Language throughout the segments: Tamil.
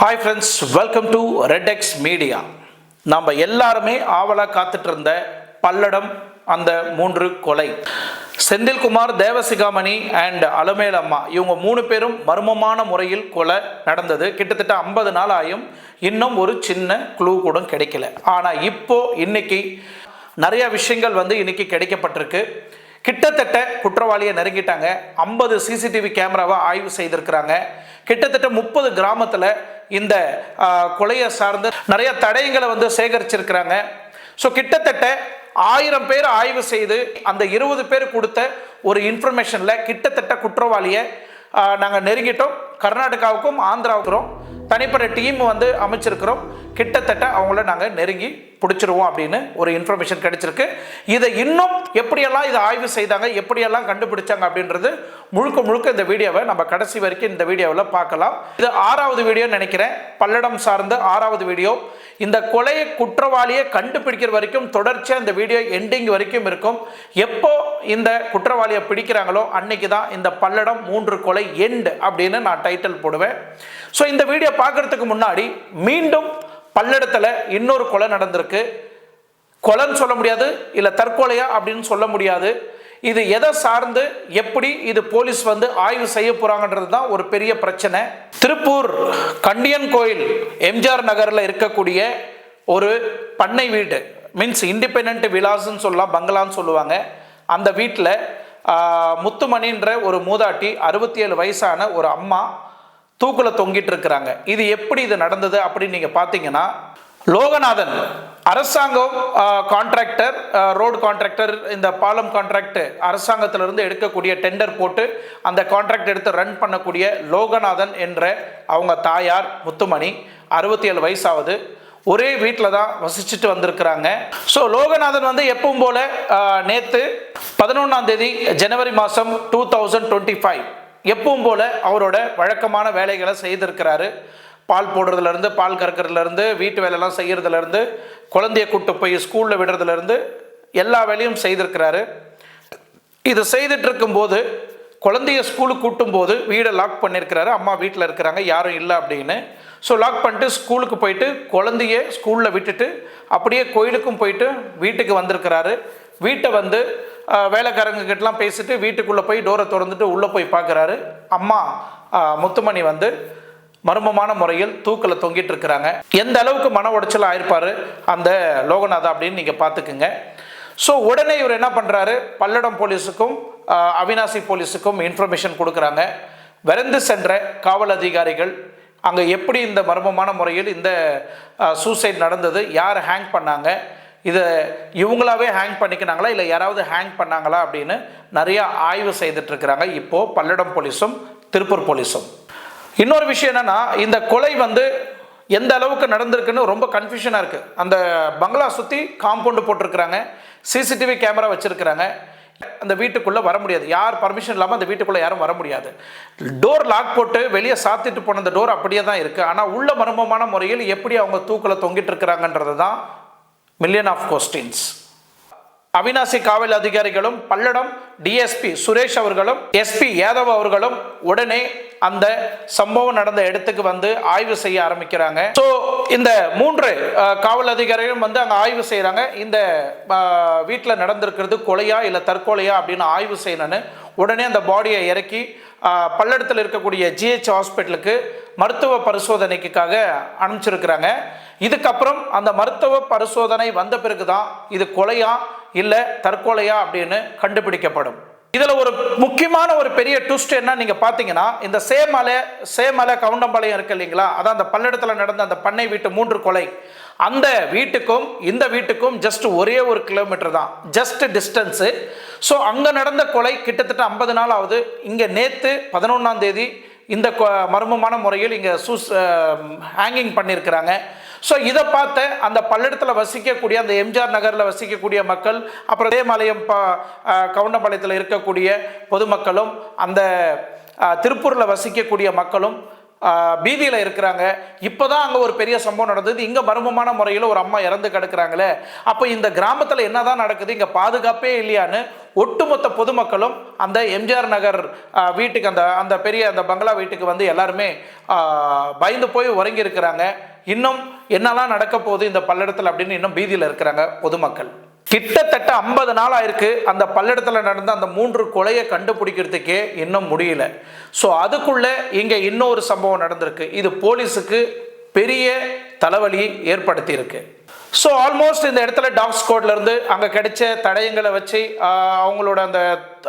Hi friends welcome to RedX media நம்ம எல்லாருமே ஆவலாக காத்துட்டு இருந்த பல்லடம் அந்த மூன்று கொலை. செந்தில்குமார் தேவசிகாமணி அண்ட் அலமேல் அம்மா இவங்க மூணு பேரும் மர்மமான முறையில் கொலை நடந்தது. கிட்டத்தட்ட ஐம்பது நாள் ஆயும் இன்னும் ஒரு சின்ன குழு கூட கிடைக்கல. ஆனால் இப்போ இன்னைக்கு நிறைய விஷயங்கள் வந்து இன்னைக்கு கிடைக்கப்பட்டிருக்கு. கிட்டத்தட்ட குற்றவாளியை நெருங்கிட்டாங்க. ஐம்பது சிசிடிவி கேமராவை ஆய்வு செய்திருக்கிறாங்க. கிட்டத்தட்ட முப்பது கிராமத்தில் இந்த கொலையை சார்ந்து நிறைய தடயங்களை வந்து சேகரிச்சிருக்கிறாங்க. ஸோ கிட்டத்தட்ட ஆயிரம் பேர் ஆய்வு செய்து அந்த இருபது பேர் கொடுத்த ஒரு இன்ஃபர்மேஷனில் கிட்டத்தட்ட குற்றவாளியை நாங்கள் நெருங்கிட்டோம். கர்நாடகாவுக்கும் ஆந்திராவுக்கும் தனிப்பட்ட டீம் வந்து அமைச்சிருக்கிறோம். கிட்டத்தட்ட அவங்கள நாங்கள் நெருங்கி பிடிச்சிருவோம் அப்படின்னு ஒரு இன்ஃபர்மேஷன் கிடைச்சிருக்கு. இதை இன்னும் எப்படியெல்லாம் இதை ஆய்வு செய்தாங்க எப்படியெல்லாம் கண்டுபிடிச்சாங்க அப்படின்றது முழுக்க முழுக்க இந்த வீடியோவை நம்ம கடைசி வரைக்கும் இந்த வீடியோவில் பார்க்கலாம். இது ஆறாவது வீடியோ நினைக்கிறேன். பல்லடம் சார்ந்த ஆறாவது வீடியோ. இந்த கொலையை குற்றவாளியை கண்டுபிடிக்கிற வரைக்கும் தொடர்ச்சியாக இந்த வீடியோ எண்டிங் வரைக்கும் இருக்கும். எப்போ இந்த குற்றவாளியை பிடிக்கிறாங்களோ அன்னைக்கு தான் இந்த பல்லடம் மூன்று கொலை எண்டு அப்படின்னு நான் டைட்டில் போடுவேன். ஸோ இந்த வீடியோ பார்க்கறதுக்கு முன்னாடி மீண்டும் பல்லடத்தில் இன்னொரு கொலை நடந்திருக்கு. கொலைன்னு சொல்ல முடியாது இல்லை தற்கொலையா அப்படின்னு சொல்ல முடியாது. இது எதை சார்ந்து எப்படி இது போலீஸ் வந்து ஆய்வு செய்ய போகிறாங்கன்றது தான் ஒரு பெரிய பிரச்சனை. திருப்பூர் கண்டியன் கோயில் எம்ஜிஆர் நகரில் இருக்கக்கூடிய ஒரு பண்ணை வீடு. மீன்ஸ் இண்டிபெண்ட் விலாஸ்ன்னு சொல்லலாம் பங்களான்னு சொல்லுவாங்க. அந்த வீட்டில் முத்துமணின்ற ஒரு மூதாட்டி அறுபத்தி ஏழு வயசான ஒரு அம்மா தூக்கில் தொங்கிட்டு இருக்கிறாங்க. இது எப்படி இது நடந்தது அப்படின்னு நீங்கள் பார்த்தீங்கன்னா லோகநாதன் அரசாங்கம் கான்ட்ராக்டர் ரோடு கான்ட்ராக்டர் இந்த பாலம் கான்ட்ராக்ட் அரசாங்கத்திலிருந்து எடுக்கக்கூடிய டெண்டர் போட்டு அந்த கான்ட்ராக்ட் எடுத்து ரன் பண்ணக்கூடிய லோகநாதன் என்ற அவங்க தாயார் முத்துமணி அறுபத்தி ஏழு வயசாவது ஒரே வீட்டில் தான் வசிச்சுட்டு வந்திருக்கிறாங்க. ஸோ லோகநாதன் வந்து எப்பவும் போல நேற்று பதினொன்றாம் தேதி ஜனவரி மாதம் டூ தௌசண்ட் டுவெண்ட்டி ஃபைவ் எப்பவும் போல் அவரோட வழக்கமான வேலைகளை செய்திருக்கிறாரு. பால் போடுறதுலேருந்து பால் கறக்கிறதுலேருந்து வீட்டு வேலைலாம் செய்கிறதுலேருந்து குழந்தைய கூட்டு போய் ஸ்கூலில் விடுறதுலேருந்து எல்லா வேலையும் செய்திருக்கிறாரு. இது செய்துட்டு இருக்கும்போது குழந்தைய ஸ்கூலுக்கு கூட்டும் போது வீடை லாக் பண்ணியிருக்கிறாரு அம்மா வீட்டில் இருக்கிறாங்க யாரும் இல்லை அப்படின்னு. ஸோ லாக் பண்ணிட்டு ஸ்கூலுக்கு போயிட்டு குழந்தைய ஸ்கூலில் விட்டுட்டு அப்படியே கோயிலுக்கும் போயிட்டு வீட்டுக்கு வந்திருக்கிறாரு. வீட்டை வந்து வேலைக்காரங்க கிட்டலாம் பேசிட்டு வீட்டுக்குள்ளே போய் டோரை திறந்துட்டு உள்ளே போய் பார்க்குறாரு. அம்மா முத்துமணி வந்து மர்மமான முறையில் தூக்கில் தொங்கிட்டு இருக்கிறாங்க. எந்த அளவுக்கு மன உடைச்சல் ஆயிருப்பார் அந்த லோகநாதா அப்படின்னு நீங்கள் பார்த்துக்குங்க. ஸோ உடனே இவர் என்ன பண்ணுறாரு பல்லடம் போலீஸுக்கும் அவினாசி போலீஸுக்கும் இன்ஃபர்மேஷன் கொடுக்குறாங்க. விரைந்து சென்ற காவல் அதிகாரிகள் அங்கே எப்படி இந்த மர்மமான முறையில் இந்த சூசைட் நடந்தது யார் ஹேங் பண்ணாங்க இதை இவங்களாவே ஹேங் பண்ணிக்கினாங்களா? இல்லை யாராவது ஹேங் பண்ணாங்களா அப்படின்னு நிறைய ஆய்வு செய்துட்ருக்கிறாங்க இப்போது பல்லடம் போலீஸும் திருப்பூர் போலீஸும். இன்னொரு விஷயம் என்னென்னா இந்த கொலை வந்து எந்த அளவுக்கு நடந்திருக்குன்னு ரொம்ப கன்ஃபியூஷனாக இருக்குது அந்த பங்களா சுற்றி காம்பவுண்டு போட்டிருக்கிறாங்க. சிசிடிவி கேமரா வச்சுருக்கிறாங்க. அந்த வீட்டுக்குள்ளே வர முடியாது. யார் பர்மிஷன் இல்லாமல் அந்த வீட்டுக்குள்ளே யாரும் வர முடியாது. டோர் லாக் போட்டு வெளியே சாத்திட்டு போன அந்த டோர் அப்படியே தான் இருக்குது ஆனால் உள்ள மர்மமான முறையில் எப்படி அவங்க தூக்கில் தொங்கிட்டு இருக்கிறாங்கன்றது தான் மில்லியன் ஆஃப் கொஸ்டின்ஸ் அவினாசி காவல் அதிகாரிகளும் பல்லடம் டிஎஸ்பி சுரேஷ் அவர்களும் எஸ்பி யாதவ் அவர்களும் உடனே அந்த சம்பவம் நடந்த இடத்துக்கு வந்து ஆய்வு செய்ய ஆரம்பிக்கிறாங்க. ஸோ இந்த மூன்று காவல் அதிகாரிகளும் வந்து அங்கே ஆய்வு செய்கிறாங்க இந்த வீட்டில் நடந்திருக்கிறது கொலையா இல்லை தற்கொலையா அப்படின்னு ஆய்வு செய்யணும்னு உடனே அந்த பாடியை இறக்கி பல்லடத்தில் இருக்கக்கூடிய ஜிஹெச் ஹாஸ்பிட்டலுக்கு மருத்துவ பரிசோதனைக்காக அனுப்பிச்சிருக்கிறாங்க. இதுக்கப்புறம் அந்த மருத்துவ பரிசோதனை வந்த பிறகு தான் இது கொலையா இல்லை தற்கொலையா அப்படின்னு கண்டுபிடிக்கப்படும். இதில் ஒரு முக்கியமான ஒரு பெரிய ட்விஸ்ட் என்ன நீங்கள் பார்த்தீங்கன்னா இந்த சேமலை சேமலை கவுண்டம்பாளையம் இருக்கு இல்லைங்களா? அதான் அந்த பல்லடத்தில் நடந்த அந்த பண்ணை வீட்டு மூன்று கொலை. அந்த வீட்டுக்கும் இந்த வீட்டுக்கும் ஜஸ்ட் ஒரே ஒரு கிலோமீட்டர் தான். ஜஸ்ட் டிஸ்டன்ஸு ஸோ அங்கே நடந்த கொலை கிட்டத்தட்ட ஐம்பது நாள் ஆகுது இங்கே நேற்று பதினொன்றாம் தேதி இந்த கொ- மர்மமான முறையில் இங்கே சூஸ் ஹேங்கிங் பண்ணியிருக்கிறாங்க ஸோ இதை பார்த்த அந்த பல்லடத்தில் வசிக்கக்கூடிய அந்த எம்ஜிஆர் நகரில் வசிக்கக்கூடிய மக்கள் அப்புறம் தேமாலயம் ப கவுண்டம்பாளையத்தில் இருக்கக்கூடிய பொதுமக்களும் அந்த திருப்பூரில் வசிக்கக்கூடிய மக்களும் பீதியில் இருக்கிறாங்க. இப்போ தான் அங்கே ஒரு பெரிய சம்பவம் நடந்தது. இங்கே மர்மமான முறையில் ஒரு அம்மா இறந்து கிடக்குறாங்களே. அப்போ இந்த கிராமத்தில் என்னதான் நடக்குது? இங்கே பாதுகாப்பே இல்லையான்னு ஒட்டுமொத்த பொதுமக்களும் அந்த எம்ஜிஆர் நகர் வீட்டுக்கு அந்த அந்த பெரிய அந்த பங்களா வீட்டுக்கு வந்து எல்லாருமே பயந்து போய் உறங்கியிருக்கிறாங்க இன்னும் என்னெல்லாம் நடக்க போகுது இந்த பல்லடத்தில் அப்படின்னு இன்னும் பீதியில் இருக்கிறாங்க பொதுமக்கள். கிட்டத்தட்ட ஐம்பது நாள் ஆயிருக்கு அந்த பல்லடத்தில் நடந்த அந்த மூன்று கொலையை கண்டுபிடிக்கிறதுக்கே இன்னும் முடியல. ஸோ அதுக்குள்ள இங்கே இன்னொரு சம்பவம் நடந்திருக்கு. இது போலீஸுக்கு பெரிய தலைவலி ஏற்படுத்தியிருக்கு. ஸோ ஆல்மோஸ்ட் இந்த இடத்துல டாக்ஸ் கோட்லேருந்து அங்கே கிடைச்ச தடயங்களை வச்சு அவங்களோட அந்த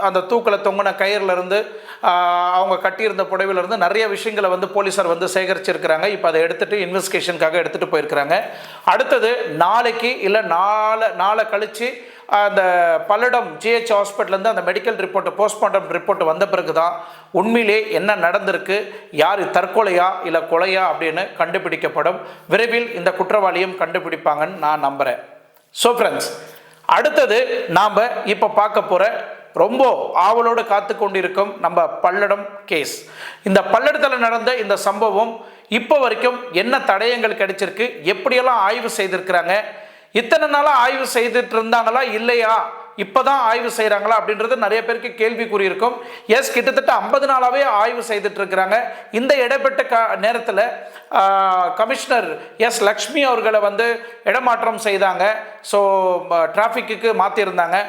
அந்த தூக்கில் தொங்கின கயிறுலேருந்து அவங்க கட்டியிருந்த புடவையிலேருந்து நிறைய விஷயங்களை வந்து போலீஸார் வந்து சேகரிச்சிருக்கிறாங்க. இப்போ அதை எடுத்துட்டு இன்வெஸ்டிகேஷனுக்காக எடுத்துகிட்டு போயிருக்கிறாங்க. அடுத்தது நாளைக்கு இல்லை நாளை நாளை கழித்து அந்த பல்லடம் ஜிஹெச் ஹாஸ்பிட்டல்லேருந்து அந்த மெடிக்கல் ரிப்போர்ட்டு போஸ்ட்மார்ட்டம் ரிப்போர்ட் வந்த பிறகு தான் உண்மையிலே என்ன நடந்திருக்கு யார் தற்கொலையா இல்லை கொலையா அப்படின்னு கண்டுபிடிக்கப்படும். விரைவில் இந்த குற்றவாளியும் கண்டுபிடிப்பாங்கன்னு நான் நம்புகிறேன் ஸோ ஃப்ரெண்ட்ஸ் அடுத்தது நாம் இப்போ பார்க்க போகிற ரொம்ப ஆவலோடு காத்து கொண்டிருக்கும் நம்ம பல்லடம் கேஸ் இந்த பல்லடத்தில் நடந்த இந்த சம்பவம் இப்போ வரைக்கும் என்ன தடயங்கள் கிடைச்சிருக்கு எப்படியெல்லாம் ஆய்வு செய்திருக்கிறாங்க இத்தனை நாளாக ஆய்வு செய்துட்டு இருந்தாங்களா இல்லையா? இப்போதான் ஆய்வு செய்கிறாங்களா அப்படின்றது நிறைய பேருக்கு கேள்விக்குறி இருக்கும் எஸ் கிட்டத்தட்ட ஐம்பது நாளாகவே ஆய்வு செய்துட்டு இருக்கிறாங்க. இந்த இடைப்பட்ட க நேரத்தில் கமிஷனர் எஸ் லக்ஷ்மி அவர்களை வந்து இடமாற்றம் செய்தாங்க. ஸோ டிராஃபிக்கு மாற்றியிருந்தாங்க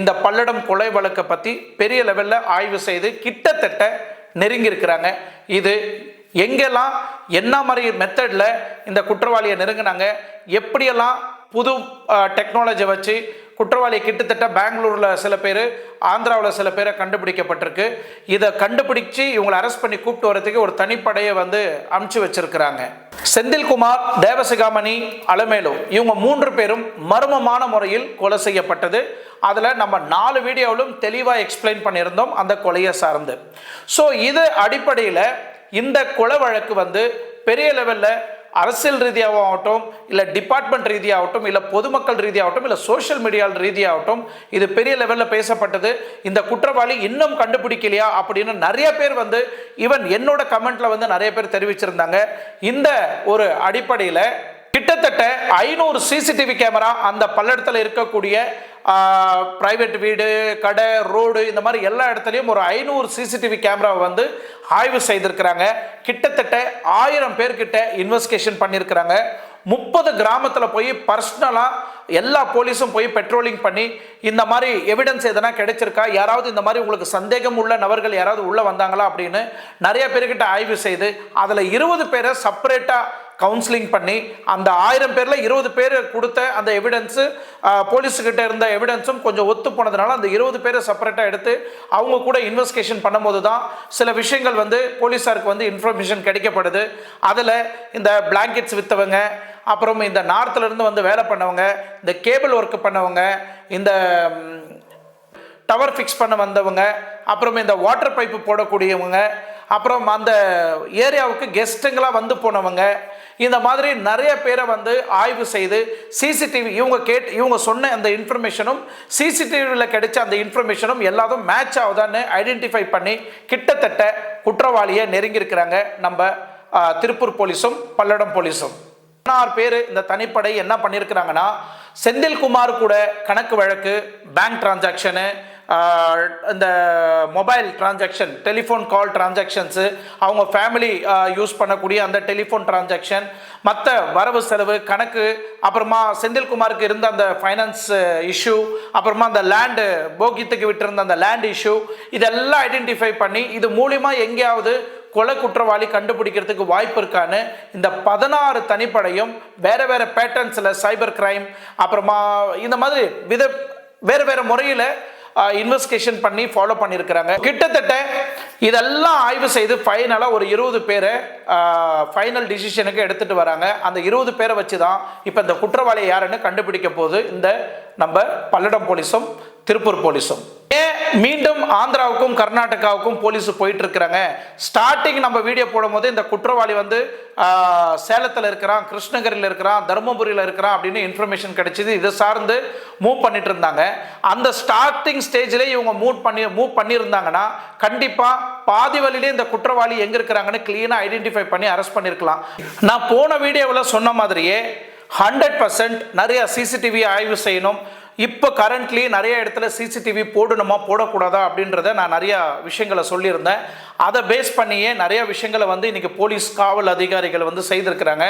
இந்த பல்லடம் கொலை வழக்கை பற்றி பெரிய லெவலில் ஆய்வு செய்து கிட்டத்தட்ட நெருங்கியிருக்கிறாங்க. இது எங்கெல்லாம் என்ன மாதிரி மெத்தடில் இந்த குற்றவாளியை நெருங்கினாங்க எப்படியெல்லாம் புது டெக்னாலஜி வச்சு குற்றவாளி கிட்டத்தட்ட பெங்களூரில் சில பேர் ஆந்திராவில் சில பேரை கண்டுபிடிக்கப்பட்டிருக்கு. இதை கண்டுபிடிச்சு இவங்களை அரெஸ்ட் பண்ணி கூப்பிட்டு வரதுக்கு ஒரு தனிப்படையை வந்து அமுச்சு வச்சிருக்கிறாங்க. செந்தில்குமார் தேவசிகாமணி அலமேலு இவங்க மூன்று பேரும் மர்மமான முறையில் கொலை செய்யப்பட்டது. அதில் நம்ம நாலு வீடியோவிலும் தெளிவாக எக்ஸ்பிளைன் பண்ணியிருந்தோம் அந்த கொலையை சார்ந்து. ஸோ இது அடிப்படையில் இந்த கொலை வழக்கு வந்து பெரிய லெவலில் அரசியல் ரீதியாகட்டும் இல்லை டிபார்ட்மெண்ட் ரீதியாகட்டும் இல்லை பொதுமக்கள் ரீதியாகட்டும் இல்லை சோஷியல் மீடியா ரீதியாகட்டும் இது பெரிய லெவலில் பேசப்பட்டது. இந்த குற்றவாளி இன்னும் கண்டுபிடிக்கலையா அப்படின்னு நிறைய பேர் வந்து ஈவன் என்னோட கமெண்ட்டில் வந்து நிறைய பேர் தெரிவிச்சிருந்தாங்க. இந்த ஒரு அடிப்படையில் கிட்டத்தட்ட ஐநூறு சிசிடிவி கேமரா அந்த பல்லடத்தில் இருக்கக்கூடிய பிரைவேட் வீடு கடை ரோடு இந்த மாதிரி எல்லா இடத்துலையும் ஒரு ஐநூறு சிசிடிவி கேமராவை வந்து ஆய்வு செய்திருக்கிறாங்க. கிட்டத்தட்ட ஆயிரம் பேர்கிட்ட இன்வெஸ்டிகேஷன் பண்ணியிருக்கிறாங்க. முப்பது கிராமத்தில் போய் பர்சனலாக எல்லா போலீஸும் போய் பெட்ரோலிங் பண்ணி இந்த மாதிரி எவிடன்ஸ் எதனா கிடைச்சிருக்கா? யாராவது இந்த மாதிரி உங்களுக்கு சந்தேகம் உள்ள நபர்கள் யாராவது உள்ளே வந்தாங்களா அப்படின்னு நிறைய பேர்கிட்ட ஆய்வு செய்து அதில் இருபது பேரை செப்பரேட்டாக கவுன்சிலிங் பண்ணி அந்த ஆயிரம் பேரில் இருபது பேர் கொடுத்த அந்த எவிடன்ஸு போலீஸுக்கிட்ட இருந்த எவிடன்ஸும் கொஞ்சம் ஒத்து போனதுனால அந்த இருபது பேரை செப்பரேட்டாக எடுத்து அவங்க கூட இன்வெஸ்டிகேஷன் பண்ணும்போது தான் சில விஷயங்கள் வந்து போலீஸாருக்கு வந்து இன்ஃபர்மேஷன் கிடைக்கப்படுது. அதில் இந்த பிளாங்கெட்ஸ் விற்றவங்க அப்புறம் இந்த நார்த்துலேருந்து வந்து வேலை பண்ணவங்க இந்த கேபிள் ஒர்க் பண்ணவங்க இந்த டவர் ஃபிக்ஸ் பண்ண வந்தவங்க அப்புறம் இந்த வாட்டர் பைப்பு போடக்கூடியவங்க அப்புறம் அந்த ஏரியாவுக்கு கெஸ்ட்டுங்களாக வந்து போனவங்க இந்த மாதிரி நிறைய பேரை வந்து ஆய்வு செய்து சிசிடிவி இவங்க கேட் இவங்க சொன்ன அந்த இன்ஃபர்மேஷனும் சிசிடிவியில் கிடைச்ச அந்த இன்ஃபர்மேஷனும் எல்லாத்தும் மேட்ச் ஆகுதான்னு ஐடென்டிஃபை பண்ணி கிட்டத்தட்ட குற்றவாளியை நெருங்கியிருக்கிறாங்க நம்ம திருப்பூர் போலீஸும் பல்லடம் போலீஸும். பதினாறு பேர் இந்த தனிப்படை என்ன பண்ணியிருக்கிறாங்கன்னா செந்தில்குமார் கூட கணக்கு வழக்கு பேங்க் டிரான்சாக்ஷனு இந்த mobile transaction telephone call transactions அவங்க ஃபேமிலி யூஸ் பண்ணக்கூடிய அந்த டெலிஃபோன் டிரான்சாக்ஷன் மற்ற வரவு செலவு கணக்கு அப்புறமா செந்தில்குமாருக்கு இருந்த அந்த ஃபைனான்ஸ் இஷ்யூ அப்புறமா அந்த லேண்டு போகித்துக்கு விட்டிருந்த அந்த லேண்ட் இஷ்யூ இதெல்லாம் ஐடென்டிஃபை பண்ணி இது மூலிமா எங்கேயாவது கொலை குற்றவாளி கண்டுபிடிக்கிறதுக்கு வாய்ப்பு இருக்கான்னு இந்த பதினாறு தனிப்படையும் வேறு வேறு பேட்டர்ன்ஸில் சைபர் கிரைம் அப்புறமா இந்த மாதிரி வித வேறு வேறு முறையில் இன்வெஸ்டிகேஷன் பண்ணி ஃபாலோ பண்ணியிருக்கிறாங்க கிட்டத்தட்ட இதெல்லாம் ஆய்வு செய்து ஃபைனலாக ஒரு இருபது பேரை ஃபைனல் டிசிஷனுக்கு எடுத்துகிட்டு வராங்க. அந்த இருபது பேரை வச்சு தான் இப்போ இந்த குற்றவாளி யாருன்னு கண்டுபிடிக்க போது இந்த நம்ம பல்லடம் போலீஸும் திருப்பூர் போலீஸும். மீண்டும் ஆந்திராவுக்கும் கர்நாடகாவுக்கும் போலீஸ் போயிட்டு இருக்கிறாங்க ஸ்டார்டிங் நம்ம வீடியோ போடும்போது இந்த குற்றவாளி வந்து சேலத்தில் இருக்கிறான் கிருஷ்ணகிரியில் இருக்கிறான் தருமபுரியில் இருக்கிறான் அப்படின்னு இன்ஃபர்மேஷன் கிடைச்சிது. இதை சார்ந்து மூவ் பண்ணிட்டு இருந்தாங்க. அந்த ஸ்டார்டிங் ஸ்டேஜில் இவங்க மூவ் பண்ணி மூவ் பண்ணியிருந்தாங்கன்னா கண்டிப்பாக பாதி வழியிலே இந்த குற்றவாளி எங்கே இருக்கிறாங்கன்னு க்ளீனாக ஐடென்டிஃபை பண்ணி அரெஸ்ட் பண்ணியிருக்கலாம் நான் போன வீடியோவில் சொன்ன மாதிரியே ஹண்ட்ரட் பர்சன்ட் நிறைய சிசிடிவி ஆய்வு செய்யணும். இப்போ கரண்ட்லி நிறைய இடத்துல சிசிடிவி போடணுமா போடக்கூடாதா அப்படின்றத நான் நிறையா விஷயங்களை சொல்லியிருந்தேன். அதை பேஸ் பண்ணியே நிறைய விஷயங்களை வந்து இன்னைக்கு போலீஸ் காவல் அதிகாரிகள் வந்து செய்திருக்கிறாங்க.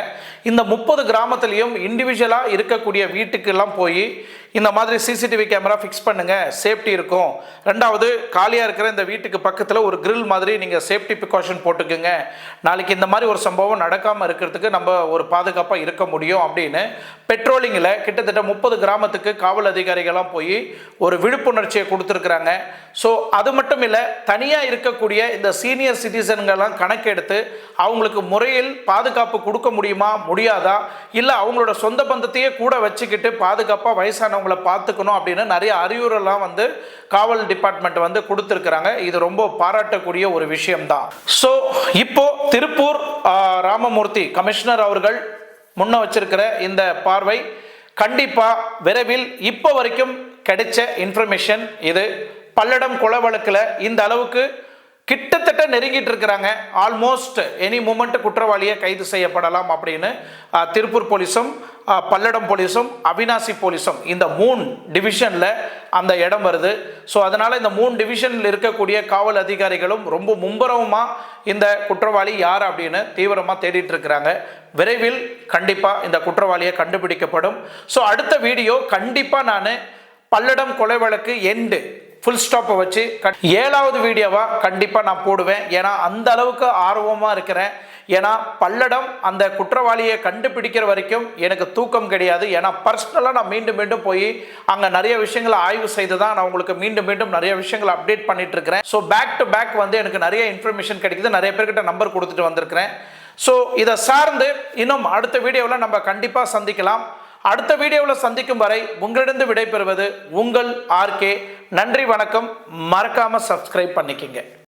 இந்த முப்பது கிராமத்துலேயும் இண்டிவிஜுவலாக இருக்கக்கூடிய வீட்டுக்கெல்லாம் போய் இந்த மாதிரி சிசிடிவி கேமரா ஃபிக்ஸ் பண்ணுங்க சேஃப்டி இருக்கும். ரெண்டாவது காலியாக இருக்கிற இந்த வீட்டுக்கு பக்கத்தில் ஒரு கிரில் மாதிரி நீங்கள் சேஃப்டி ப்ரிகாஷன் போட்டுக்குங்க. நாளைக்கு இந்த மாதிரி ஒரு சம்பவம் நடக்காமல் இருக்கிறதுக்கு நம்ம ஒரு பாதுகாப்பாக இருக்க முடியும் அப்படின்னு பெட்ரோலிங்கில் கிட்டத்தட்ட முப்பது கிராமத்துக்கு காவல் அதிகாரிகள்லாம் போய் ஒரு விழிப்புணர்ச்சியை கொடுத்துருக்குறாங்க. ஸோ அது மட்டும் இல்லை தனியாக இருக்கக்கூடிய இந்த சீனியர் சிட்டிசன்கள்லாம் கணக்கெடுத்து அவங்களுக்கு முறையில் பாதுகாப்பு கொடுக்க முடியுமா முடியாதா? இல்லை அவங்களோட சொந்த பந்தத்தையே கூட வச்சுக்கிட்டு பாதுகாப்பாக வயசானவங்கள பார்த்துக்கணும் அப்படின்னு நிறைய அறிவுரைலாம் வந்து காவல் டிபார்ட்மெண்ட் வந்து கொடுத்துருக்குறாங்க. இது ரொம்ப பாராட்டக்கூடிய ஒரு விஷயம்தான். ஸோ இப்போ திருப்பூர் ராமமூர்த்தி கமிஷனர் அவர்கள் முன்ன வச்சிருக்கிற இந்த பார்வை கண்டிப்பாக விரைவில் இப்போ வரைக்கும் கிடைச்ச இன்ஃபர்மேஷன் இது. பல்லடம் கொலை வழக்கில் இந்த அளவுக்கு கிட்டத்தட்ட நெருங்கிட்டு இருக்கிறாங்க. ஆல்மோஸ்ட் எனி மூமெண்ட் குற்றவாளியை கைது செய்யப்படலாம் அப்படின்னு திருப்பூர் போலீஸும் பல்லடம் போலீஸும் அவினாசி போலீஸும் இந்த மூணு டிவிஷனில் அந்த இடம் வருது. ஸோ அதனால் இந்த மூணு டிவிஷனில் இருக்கக்கூடிய காவல் அதிகாரிகளும் ரொம்ப மும்பரமாக இந்த குற்றவாளி யார் அப்படின்னு தீவிரமாக தேடிட்டு இருக்கிறாங்க. விரைவில் கண்டிப்பாக இந்த குற்றவாளியை கண்டுபிடிக்கப்படும். ஸோ அடுத்த வீடியோ கண்டிப்பாக நான் பல்லடம் கொலை வழக்கு எண்டு ஃபுல் ஸ்டாப்பை வச்சு ஏழாவது வீடியோவாக கண்டிப்பாக நான் போடுவேன். ஏன்னா அந்த அளவுக்கு ஆர்வமாக இருக்கிறேன். ஏன்னா பல்லடம் அந்த குற்றவாளியை கண்டுபிடிக்கிற வரைக்கும் எனக்கு தூக்கம் கிடையாது. ஏன்னா பர்சனலாக நான் மீண்டும் மீண்டும் போய் அங்கே நிறைய விஷயங்களை ஆய்வு செய்து தான் நான் உங்களுக்கு மீண்டும் மீண்டும் நிறைய விஷயங்களை அப்டேட் பண்ணிட்டு இருக்கிறேன் ஸோ பேக் டு பேக் வந்து எனக்கு நிறைய இன்ஃபர்மேஷன் கிடைக்குது. நிறைய பேர்கிட்ட நம்பர் கொடுத்துட்டு வந்திருக்கிறேன். ஸோ இதை சார்ந்து இன்னும் அடுத்த வீடியோவில் நம்ம கண்டிப்பாக சந்திக்கலாம். அடுத்த வீடியோவில் சந்திக்கும் வரை உங்களிடம் விடைபெறுவது உங்கள் ஆர்கே நன்றி வணக்கம். மறக்காமல் சப்ஸ்கிரைப் பண்ணிக்கிங்க.